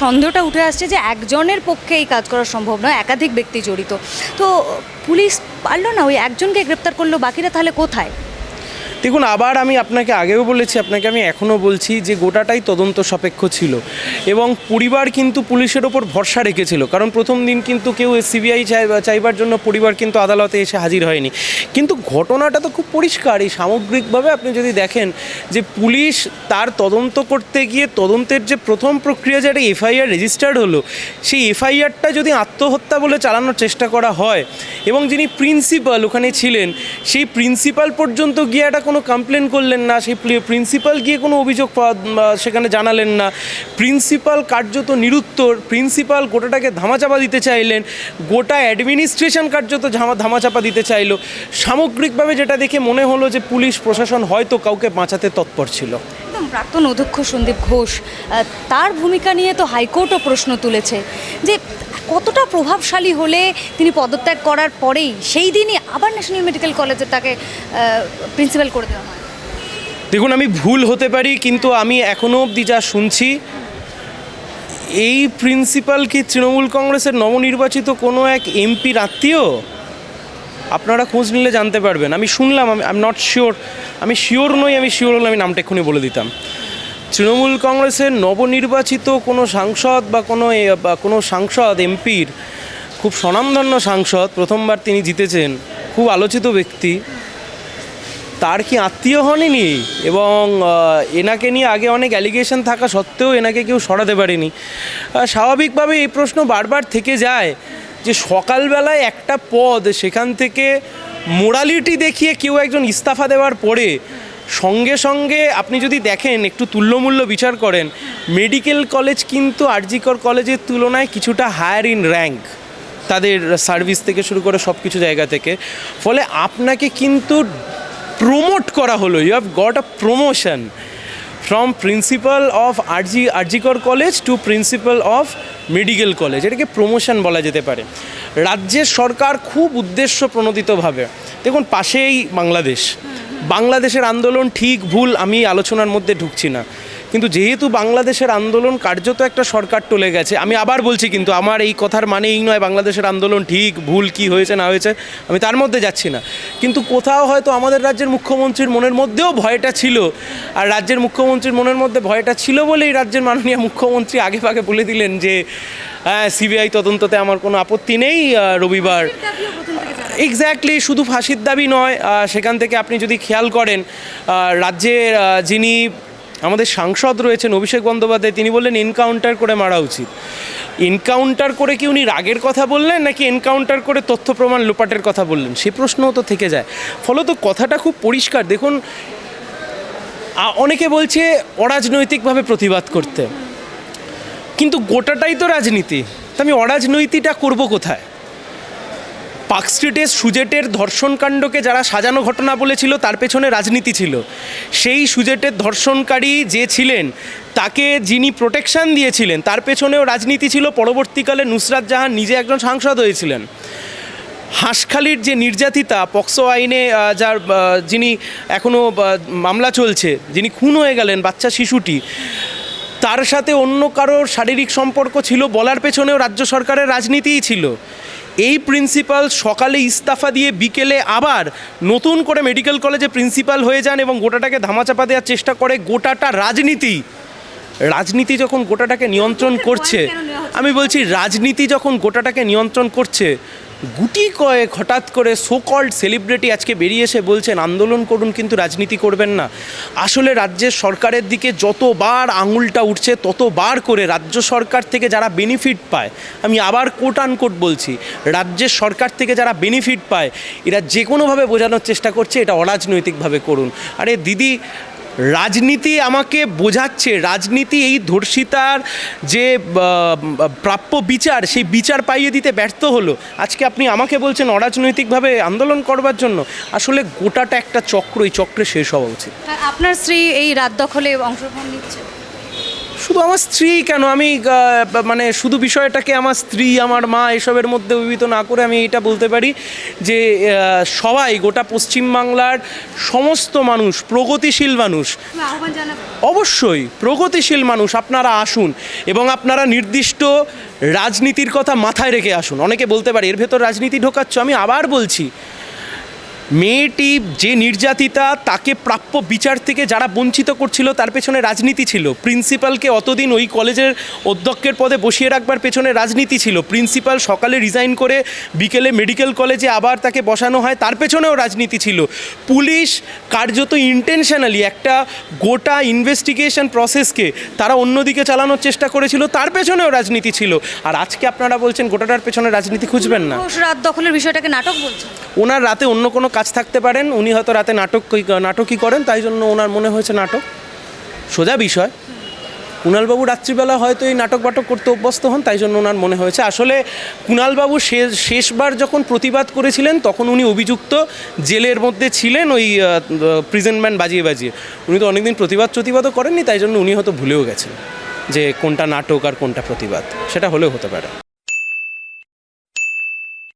সন্দেহটা উঠে আসছে যে একজনের পক্ষে এই কাজ করা সম্ভব নয়, একাধিক ব্যক্তি জড়িত। তো পুলিশ পারল না? ওই একজনকে গ্রেপ্তার করল, বাকিরা তাহলে কোথায়? দেখুন, আবার আমি আপনাকে আগেও বলেছি, আপনাকে আমি এখনও বলছি যে গোটাটাই তদন্ত সাপেক্ষ ছিল এবং পরিবার কিন্তু পুলিশের ওপর ভরসা রেখেছিল। কারণ প্রথম দিন কিন্তু কেউ সিবিআই চাইবার জন্য পরিবার কিন্তু আদালতে এসে হাজির হয়নি। কিন্তু ঘটনাটা তো খুব পরিষ্কার, এই সামগ্রিকভাবে আপনি যদি দেখেন যে পুলিশ তার তদন্ত করতে গিয়ে তদন্তের যে প্রথম প্রক্রিয়া যে একটা এফআইআর রেজিস্টার্ড হলো, সেই এফআইআরটা যদি আত্মহত্যা বলে চালানোর চেষ্টা করা হয় এবং যিনি প্রিন্সিপাল ওখানে ছিলেন, সেই প্রিন্সিপাল পর্যন্ত গিয়ে একটা কোনো কমপ্লেন করলেন না? সেই প্রিন্সিপাল গিয়ে কোনো অভিযোগ সেখানে জানালেন না। প্রিন্সিপাল কার্যত নিরুত্তর। প্রিন্সিপাল গোটাটাকে ধামাচাপা দিতে চাইলেন। গোটা অ্যাডমিনিস্ট্রেশন কার্যত ধামা ধামাচাপা দিতে চাইলো। সামগ্রিকভাবে যেটা দেখে মনে হলো যে পুলিশ, প্রশাসন হয়তো কাউকে বাঁচাতে তৎপর ছিল। প্রাক্তন অধ্যক্ষ সন্দীপ ঘোষ তার ভূমিকা নিয়ে তো হাইকোর্টও প্রশ্ন তুলেছে যে কতটা প্রভাবশালী হলে তিনি পদত্যাগ করার পরেই সেই দিনই আবার ন্যাশনাল মেডিকেল কলেজে তাকে প্রিন্সিপাল করে দেওয়া হয়? দেখুন, আমি ভুল হতে পারি, কিন্তু আমি এখনও অবধি যা শুনছি, এই প্রিন্সিপাল কি তৃণমূল কংগ্রেসের নবনির্বাচিত কোনো এক এমপির আত্মীয়? আপনারা খোঁজ নিলে জানতে পারবেন। আমি শুনলাম, আমি আই এম নট শিওর আমি শিওর নই, আমি শিওর হলে আমি নামটা এক্ষুনি বলে দিতাম। তৃণমূল কংগ্রেসের নবনির্বাচিত কোনো সাংসদ বা কোনো বা কোনো সাংসদ, এমপির খুব স্বনামধন্য সাংসদ প্রথমবার তিনি জিতেছেন, খুব আলোচিত ব্যক্তি। তার কি আত্মীয় হননি? এবং এনাকে নিয়ে আগে অনেক অ্যালিগেশন থাকা সত্ত্বেও এনাকে কেউ সরাতে পারেনি। স্বাভাবিকভাবে এই প্রশ্ন বারবার থেকে যায় যে সকালবেলায় একটা পদ সেখান থেকে মোরালিটি দেখিয়ে কেউ একজন ইস্তফা দেওয়ার পরে সঙ্গে সঙ্গে আপনি যদি দেখেন, একটু তুল্যমূল্য বিচার করেন, মেডিকেল কলেজ কিন্তু আরজিকর কলেজের তুলনায় কিছুটা হায়ার ইন র্যাঙ্ক তাদের সার্ভিস থেকে শুরু করে সব কিছু জায়গা থেকে। ফলে আপনাকে কিন্তু প্রমোট করা হলো। You have got a promotion from principal of RG, RG Kar college to principal of medical college এটাকে প্রমোশন বলা যেতে পারে। রাজ্যের সরকার খুব উদ্দেশ্য প্রণোদিতভাবে। দেখুন, পাশেই বাংলাদেশ। বাংলাদেশের আন্দোলন ঠিক ভুল আমি আলোচনার মধ্যে ঢুকছি না। কিন্তু যেহেতু বাংলাদেশের আন্দোলন কার্যত একটা সরকার টলে গেছে, আমি আবার বলছি কিন্তু আমার এই কথার মানে এই নয় বাংলাদেশের আন্দোলন ঠিক ভুল কি হয়েছে, না হয়েছে, আমি তার মধ্যে যাচ্ছি না। কিন্তু কোথাও হয়তো আমাদের রাজ্যের মুখ্যমন্ত্রীর মনের মধ্যেও ভয়টা ছিল, আর রাজ্যের মুখ্যমন্ত্রীর মনের মধ্যে ভয়টা ছিল বলেই রাজ্যের মাননীয় মুখ্যমন্ত্রী আগে ভাগে বলে দিলেন যে হ্যাঁ সিবিআই তদন্ততে আমার কোনো আপত্তি নেই রবিবার এক্স্যাক্টলি শুধু ফাঁসির দাবি নয় সেখান থেকে আপনি যদি খেয়াল করেন রাজ্যের যিনি আমাদের সাংসদ রয়েছেন অভিষেক বন্দ্যোপাধ্যায়, তিনি বললেন, এনকাউন্টার করে মারা উচিত। এনকাউন্টার করে কি উনি রাগের কথা বললেন, নাকি এনকাউন্টার করে তথ্য প্রমাণ লোপাটের কথা বললেন? সে প্রশ্নও তো থেকে যায়। ফলত কথাটা খুব পরিষ্কার। দেখুন অনেকে বলছে, অরাজনৈতিকভাবে প্রতিবাদ করতে। কিন্তু গোটাটাই তো রাজনীতি। তা আমি অরাজনৈতিকটা করব কোথায়? পার্ক স্ট্রিটের সুজেটের ধর্ষণকাণ্ডকে যারা সাজানো ঘটনা বলেছিল, তার পেছনে রাজনীতি ছিল। সেই সুজেটের ধর্ষণকারী যে ছিলেন, তাকে যিনি প্রোটেকশন দিয়েছিলেন, তার পেছনেও রাজনীতি ছিল। পরবর্তীকালে নুসরাত জাহান নিজে একজন সাংসদ হয়েছিলেন। হাঁসখালির যে নির্যাতিতা, পক্সো আইনে যার যিনি এখনও মামলা চলছে, যিনি খুন হয়ে গেলেন, বাচ্চা শিশুটি, তার সাথে অন্য কারোর শারীরিক সম্পর্ক ছিল, বলার পেছনেও রাজ্য সরকারের রাজনীতিই ছিল। এই প্রিন্সিপাল সকালে ইস্তাফা দিয়ে বিকেলে আবার নতুন করে মেডিকেল কলেজে প্রিন্সিপাল হয়ে যান এবং গোটাটাকে ধামাচাপা দেওয়ার চেষ্টা করে গোটাটা রাজনীতি। রাজনীতি যখন গোটাটাকে নিয়ন্ত্রণ করছে আমি বলছি রাজনীতি যখন গোটাটাকে নিয়ন্ত্রণ করছে গুটি কয়েক হঠাৎ করে সো কল্ড সেলিব্রিটি আজকে বেরিয়ে এসে বলছেন, আন্দোলন করুন, কিন্তু রাজনীতি করবেন না। আসলে রাজ্যের সরকারের দিকে যতবার আঙুলটা উঠছে, ততবার করে রাজ্য সরকার থেকে যারা বেনিফিট পায়, আমি আবার কোট আনকোট বলছি, রাজ্যের সরকার থেকে যারা বেনিফিট পায়, এরা যে কোনোভাবে বোঝানোর চেষ্টা করছে, এটা অরাজনৈতিকভাবে করুন। আরে দিদি রাজনীতি আমাকে বোঝাচ্ছে, রাজনীতি এই ধর্ষিতার যে প্রাপ্য বিচার, সেই বিচার পাইয়ে দিতে ব্যর্থ হলো। আজকে আপনি আমাকে বলছেন অরাজনৈতিকভাবে আন্দোলন করবার জন্য। আসলে গোটাটা একটা চক্র, এই চক্রে শেষ হওয়া উচিত। আপনার স্ত্রী এই রাত দখলে অংশগ্রহণ নিচ্ছে? শুধু আমার স্ত্রী কেন? আমি মানে শুধু বিষয়টাকে আমার স্ত্রী আমার মা এসবের মধ্যে অভিহিত না করে আমি এটা বলতে পারি যে সবাই গোটা পশ্চিমবাংলার সমস্ত মানুষ প্রগতিশীল মানুষ অবশ্যই প্রগতিশীল মানুষ আপনারা আসুন এবং আপনারা নির্দিষ্ট রাজনীতির কথা মাথায় রেখে আসুন। অনেকে বলতে পারে এর ভেতর রাজনীতি ঢোকাচ্ছ? আমি আবার বলছি মেয়েটি যে নির্যাতিতা তাকে প্রাপ্য বিচার থেকে যারা বঞ্চিত করছিল তার পেছনে রাজনীতি ছিল। প্রিন্সিপালকে অতদিন ওই কলেজের অধ্যক্ষের পদে বসিয়ে রাখবার পেছনে রাজনীতি ছিল। প্রিন্সিপাল সকালে রিজাইন করে বিকেলে মেডিকেল কলেজে আবার তাকে বসানো হয় তার পেছনেও রাজনীতি ছিল। পুলিশ কার্যত ইন্টেনশনালি একটা গোটা ইনভেস্টিগেশন প্রসেসকে তারা অন্যদিকে চালানোর চেষ্টা করেছিল তার পেছনেও রাজনীতি ছিল। আর আজকে আপনারা বলছেন গোটাটার পেছনে রাজনীতি খুঁজবেন না। রাত দখলের বিষয়টাকে নাটক বলছে ওনার রাতে অন্য কোনো কাজ থাকতে পারেন, উনি হয়তো রাতে নাটক নাটকই করেন, তাই জন্য ওনার মনে হয়েছে নাটক। সোজা বিষয়, কুণালবাবু রাত্রিবেলা হয়তো এই নাটক বাটক করতে অভ্যস্ত হন, তাই জন্য ওনার মনে হয়েছে। আসলে কুণালবাবু শেষ শেষবার যখন প্রতিবাদ করেছিলেন, তখন উনি অভিযুক্ত জেলের মধ্যে ছিলেন ওই প্রিজেন্ট ব্যান্ড বাজিয়ে বাজিয়ে। উনি তো অনেকদিন প্রতিবাদ প্রতিবাদও করেননি, তাই জন্য উনি হয়তো ভুলেও গেছেন যে কোনটা নাটক আর কোনটা প্রতিবাদ, সেটা হলেও হতে পারে।